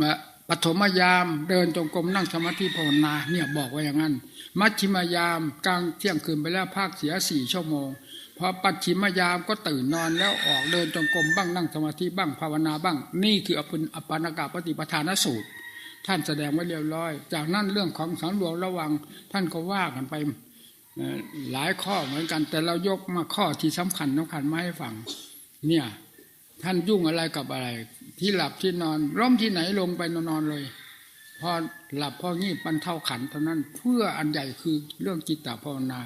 มาปฐมยามเดินจงกรมนั่งสมาธิภาวนาเนี่ยบอกไว้อย่างนั้น มัชชิมยามกลางเที่ยงคืนไปแล้วภาคเสียสี่ชั่วโมงพอปัจฉิมยามก็ตื่นนอนแล้วออกเดินจงกรมบ้างนั่งสมาธิบ้างภาวนาบ้าง นี่คืออภินอปานากาปฏิปทานสูตร ท่านแสดงไว้เรียบร้อย จากนั้นเรื่องของสังรวมระวังท่านก็ว่ากันไปหลายข้อเหมือนกัน แต่เรายกมาข้อที่สำคัญสำคัญมาให้ฟังเนี่ยท่านยุ่งอะไรกับอะไร ที่หลับที่นอนร่มที่ไหนลงไปนอนเลย พอหลับพองีบปันเท่าขันเท่านั้นเพื่ออันใหญ่คือเรื่องจิตตภาวนา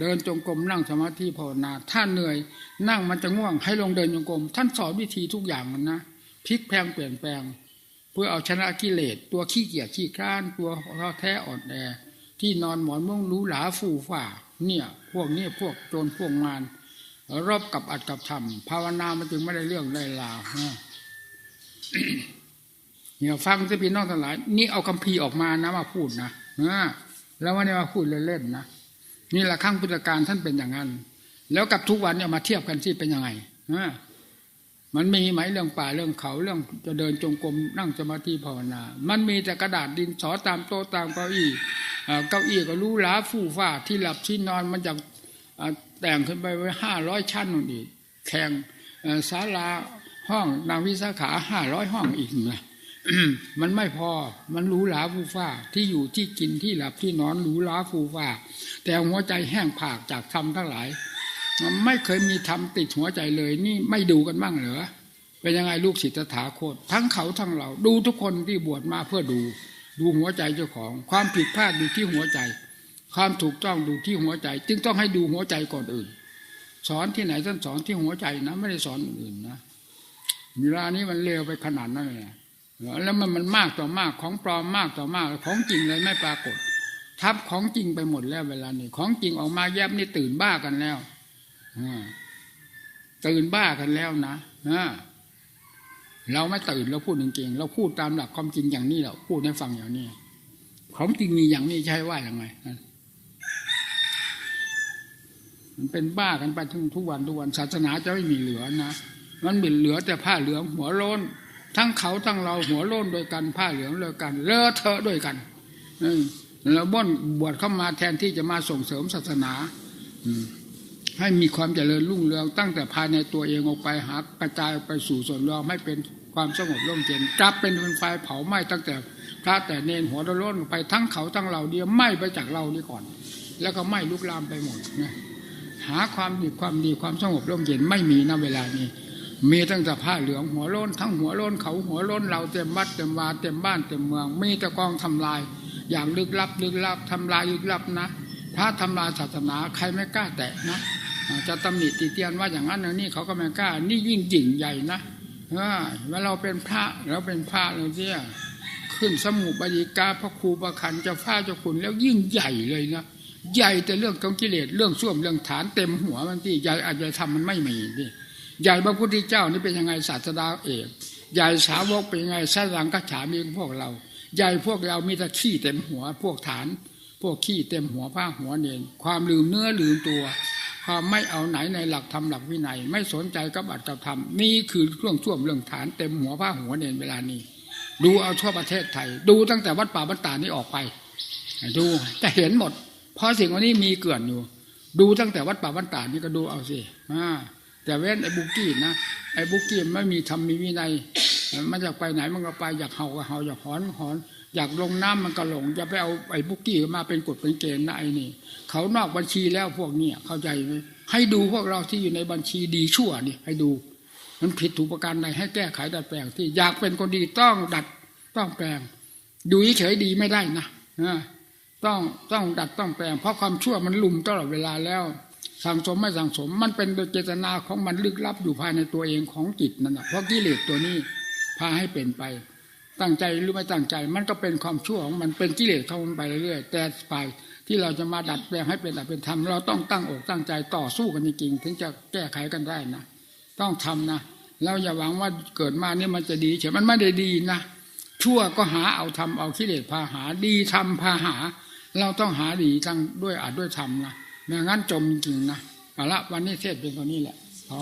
เดินจงกรมนั่งสมาธิภาวนา ถ้าเหนื่อยนั่งมันจะง่วงให้ลงเดินจงกรมท่านสอนวิธีทุกอย่างมันนะพลิกแพงเปลี่ยนแปลง เพื่อเอาชนะกิเลสตัวขี้เกียจขี้คร้านตัวท้อแท้อ่อนแอ ที่นอนหมอนมุ้งรู้หลาฟูฝ่า เนี่ย พวกนี้พวกโจรพวกมารรบกับอัดกับทำภาวนามันจึงไม่ได้เรื่องได้ราวนะ เนี่ยฟังสิพี่น้องทั้งหลาย นี่เอาคำพีออกมานะมาพูดนะนะแล้วไม่ได้มาพูดเล่นๆนะนี่แหละข้างพุทธการท่านเป็นอย่างนั้น แล้วกับทุกวันเนี่ยมาเทียบกันที่เป็นยังไงนะมันมีไหมเรื่องป่าเรื่องเขาเรื่องจะเดินจงกรมนั่งสมาธิภาวนา มันมีแต่กระดาษดินสอตามโต๊ะตามเก้าอี้เก้าอี้ก็รู้หลาฟู่ฟ้าที่หลับที่นอนมันจะแต่งขึ้นไปไว้ห้าร้อยชั้นนู่นอีกแข่งศาลา ห้องนางวิสาขาห้าร้อยห้องอีกนะมันไม่พอ มันรู้หราฟูฟ้า ที่อยู่ที่กินที่หลับที่นอนรูหราฟูฟ้า แต่หัวใจแห้งผากจากธรรมทั้งหลายไม่เคยมีธรรมติดหัวใจเลย นี่ไม่ดูกันบ้างเหรอเป็นยังไงลูกศิษย์ถาคตทั้งเขาทั้งเรา ดูทุกคนที่บวชมาเพื่อดู ดูหัวใจเจ้าของ ความผิดพลาดดูที่หัวใจ ความถูกต้องดูที่หัวใจ จึงต้องให้ดูหัวใจก่อนอื่น สอนที่ไหนท่านสอนที่หัวใจนะ ไม่ได้สอนอื่นนะ เวลานี้มันเลวไปขนาดนั้นเลยแล้วมันมันมากต่อมากของปลอมมากต่อมากของจริงเลยไม่ปรากฏ ทับของจริงไปหมดแล้วเวลานี้ ของจริงออกมาแยบนี่ตื่นบ้ากันแล้วอ่าตื่นบ้ากันแล้วนะเราไม่ตื่นเราพูดจริงๆเราพูดตามหลักความจริงอย่างนี้เราพูดให้ฟังอย่างนี้ของจริงมีอย่างนี้ใช่ว่าอย่างไงมันเป็นบ้ากันไปทุกทุกวันทุกวันศาสนาจะไม่มีเหลือนะ มันมีเหลือแต่ผ้าเหลืองหัวโล้น ทั้งเขาทั้งเราหัวโล้นด้วยกันผ้าเหลืองด้วยกันเลอะเทอะด้วยกันอืแล้วบ่นบวชเข้ามาแทนที่จะมาส่งเสริมศาสนาอืให้มีความเจริญรุ่งเรืองตั้งแต่ภายในตัวเองออกไปหากระจายไปสู่ส่วนรวมให้เป็นความสงบร่มเย็นกลับเป็นไฟเผาไหม้ตั้งแต่พระแต่เนนหัวโล้นไปทั้งเขาทั้งเราเดียวไหม้ไปจากเรานี่ก่อน แล้วก็ไหม้ลุกลามไปหมดนะหาความดีความดีความสงบร่มเย็นไม่มีณเวลานี้ มีตั้งแต่ผ้าเหลืองหัวโล้นทั้งหัวโล้นเขาหัวโล้นเราเต็มวัดเต็มวาเต็มบ้านเต็มเมือง มีแต่กองทำลาย อย่างลึกลับลึกลับทำลายลึกลับนะพระทำลายศาสนาใครไม่กล้าแตะนะจะตำหนิติเตียนว่าอย่างนั้นอย่างนี้เขาก็ไม่กล้า นี่ยิ่งจริงใหญ่นะเว่าเราเป็นพระเราเป็นพระเราเนี่ยขึ้นสมุปยิกาพระครูประคันเจะฟ้าเจ้าคุณแล้วยิ่งใหญ่เลยนะใหญ่แต่เรื่องของกิเลสเรื่องส้วมเรื่องฐานเต็มหัวมันที่ใหญ่อาจจะทำมันไม่มีดิ ใหญ่พระพุทธเจ้านี่เป็นยังไงศาสดาเอกใหญ่สาวกเป็นยังไงสร้างกัจฉามีพวกเรา ใหญ่พวกเรามีแต่ขี้เต็มหัว พวกฐาน พวกขี้เต็มหัวผ้าหัวเนียนความลืมเนื้อลืมตัว ความไม่เอาไหนในหลักธรรมหลักวินัย ไม่สนใจกับอัตธรรมนี่คือเครื่องช่วมเรื่องฐานเต็มหัวผ้าหัวเนียนเวลานี้ ดูเอาทั่วประเทศไทย ดูตั้งแต่วัดป่าบรรตานี้ออกไป ดูจะเห็นหมด เพราะสิ่งวันนี้มีเกลื่อนอยู่ ดูตั้งแต่วัดป่าบรรตานี่ก็ดูเอาสิอ่า แต่เว้นไอ้บุกี้นะไอ้บุกี้ไม่มีธรรมมีวินัยมันอยากไปไหนมันก็ไปอยากเห่าก็เห่าอยากหอนหอน อยากลงน้ำมันก็ลงจะไปเอาไอ้บุกี้มาเป็นกฎเป็นเกณฑ์นะไอ้นี่เขานอกบัญชีแล้วพวกเนี้ยเข้าใจไหมให้ดูพวกเราที่อยู่ในบัญชีดีชั่วนี่ให้ดู มันผิดถูกประการใดให้แก้ไขดัดแปลงที่อยากเป็นคนดีต้องดัดต้องแปลง ดูเฉยดีไม่ได้นะต้องต้องดัดต้องแปลง เพราะความชั่วมันลุมตลอดเวลาแล้ว สั่งสมไม่สั่งสม มันเป็นโดยเจตนาของมันลึกลับอยู่ภายในตัวเองของจิตนั่นแหะเพราะกิเลสตัวนี้พาให้เป็นไป ตั้งใจหรือไม่ตั้งใจ มันก็เป็นความชั่วของมันเป็นกิเลสเข้ามันไปเรื่อยๆแต่ฝ่ายที่เราจะมาดัดแปลงให้เป็นแต่เป็นธรรมเราต้องตั้งอกตั้งใจต่อสู้กันจริงๆถึงจะแก้ไขกันได้นะต้องทำนะเราอย่าหวังว่าเกิดมาเนี่ยมันจะดีเฉยมันไม่ได้ดีนะชั่วก็หาเอาทำเอากิเลสพาหาดีทำพาหา เราต้องหาดีทั้งด้วยอาจด้วยธรรมนะ ไม่งั้นจมจริงๆนะเอาละวันนี้เทศเป็นตัวนี้แหละพอ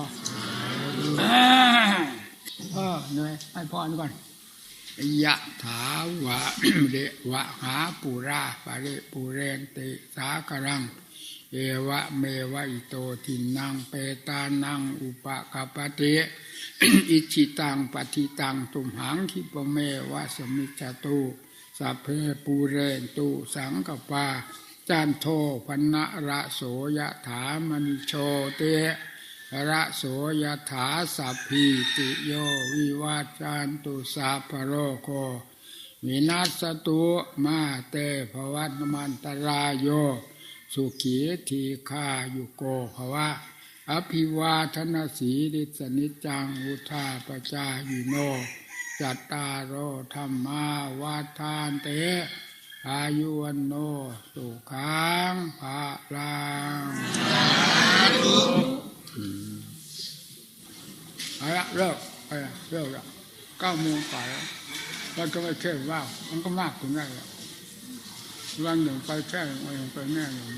เออเหนื่อยให้พรก่อนยะถาวะเดวะหาปุราปะเรปุเรนติสากรัง เอวะเมวะอิโตทินังเปตานังอุปกปปติอิจิตังปฏิตังตุมหังคิปเมวะสมิจจตุสัพเพปูเรนตุสังกปา จันโทปนะระโสยะถามณิโชเตระโสยถาสัพพิติโยวิวาจันตุสัพโรโควินัสตุมาเตภวัตมันตรายโย สุขีทีคายุโกภวะ อภิวาทนาสีริสนิจจังอุทาปจายิโน จัตตารโอธรรมา วาทานเต อายุวันโนสุขังภาลังเอาละเลิกเอาละเลิกละเก้าโมงกว่าแล้วเราจะไม่เชื่อว่ามันก็มากถึงได้แล้ววันหนึ่งไปแค่วันหนึ่งไปแน่หนึ่ง